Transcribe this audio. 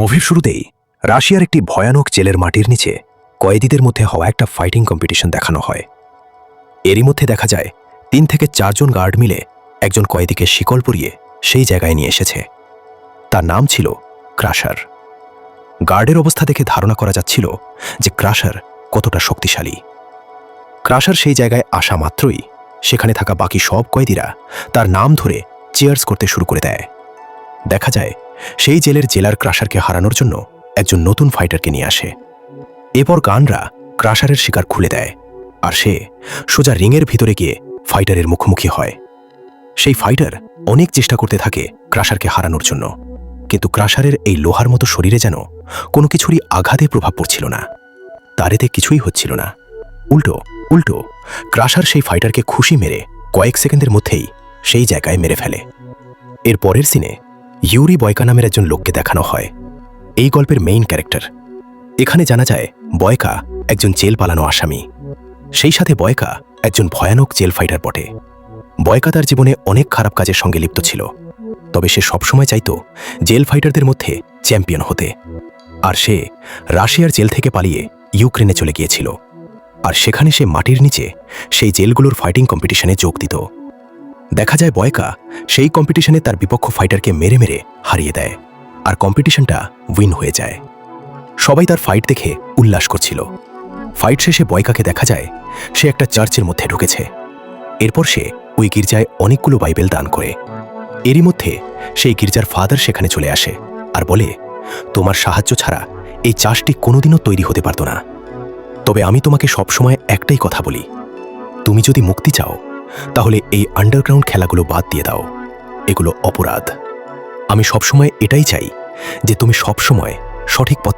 মুভির শুরুতেই রাশিয়ার একটি ভয়ানক জেলের মাটির নিচে কয়েদিদের মধ্যে হওয়া একটা ফাইটিং কম্পিটিশন দেখানো হয়। এরই মধ্যে দেখা যায়, তিন থেকে চারজন গার্ড মিলে একজন কয়েদিকে শিকল পরিয়ে সেই জায়গায় নিয়ে এসেছে। তার নাম ছিল ক্রাশার। গার্ডের অবস্থা দেখে ধারণা করা যাচ্ছিল যে ক্রাশার কতটা শক্তিশালী। ক্রাশার সেই জায়গায় আসা মাত্রই সেখানে থাকা বাকি সব কয়েদিরা তার নাম ধরে চেয়ার্স করতে শুরু করে দেয়। দেখা যায় সেই জেলের জেলার ক্রাশারকে হারানোর জন্য একজন নতুন ফাইটারকে নিয়ে আসে। এরপর গানরা ক্রাশারের শিকার খুলে দেয় আর সে সোজা রিংয়ের ভিতরে গিয়ে ফাইটারের মুখোমুখি হয়। সেই ফাইটার অনেক চেষ্টা করতে থাকে ক্রাশারকে হারানোর জন্য, কিন্তু ক্রাশারের এই লোহার মতো শরীরে যেন কোনো কিছুরই আঘাতে প্রভাব পড়ছিল না। তার এতে কিছুই হচ্ছিল না। উল্টো উল্টো, ক্রাশার সেই ফাইটারকে খুশি মেরে কয়েক সেকেন্ডের মধ্যেই সেই জায়গায় মেরে ফেলে। এর পরের সিনে ইউরি বয়কা নামের একজন লোককে দেখানো হয়। এই গল্পের মেইন ক্যারেক্টার এখানে জানা যায়, বয়কা একজন জেল পালানো আসামি। সেই সাথে বয়কা একজন ভয়ানক জেল ফাইটার বটে। বয়কা তার জীবনে অনেক খারাপ কাজের সঙ্গে লিপ্ত ছিল। তবে সে সবসময় চাইত জেল ফাইটারদের মধ্যে চ্যাম্পিয়ন হতে। আর সে রাশিয়ার জেল থেকে পালিয়ে ইউক্রেনে চলে গিয়েছিল। আর সেখানে সে মাটির নিচে সেই জেলগুলোর ফাইটিং কম্পিটিশনে যোগ দিত। দেখা যায় বয়কা সেই কম্পিটিশনে তার বিপক্ষ ফাইটারকে মেরে মেরে হারিয়ে দেয় আর কম্পিটিশনটা উইন হয়ে যায়। সবাই তার ফাইট দেখে উল্লাস করছিল। ফাইট শেষে বয়কাকে দেখা যায় সে একটা চার্চের মধ্যে ঢুকেছে। এরপর সে ওই গির্জায় অনেকগুলো বাইবেল দান করে। এরই মধ্যে সেই গির্জার ফাদার সেখানে চলে আসে আর বলে, তোমার সাহায্য ছাড়া এই চাষটি কোনোদিনও তৈরি হতে পারত না। তবে আমি তোমাকে সবসময় একটাই কথা বলি। তুমি যদি মুক্তি চাও তাহলে এই আন্ডারগ্রাউন্ড খেলাগুলো বাদ দিয়ে দাও। এগুলো অপরাধ। আমি সবসময় এটাই চাই যে তুমি সবসময় সঠিক পথ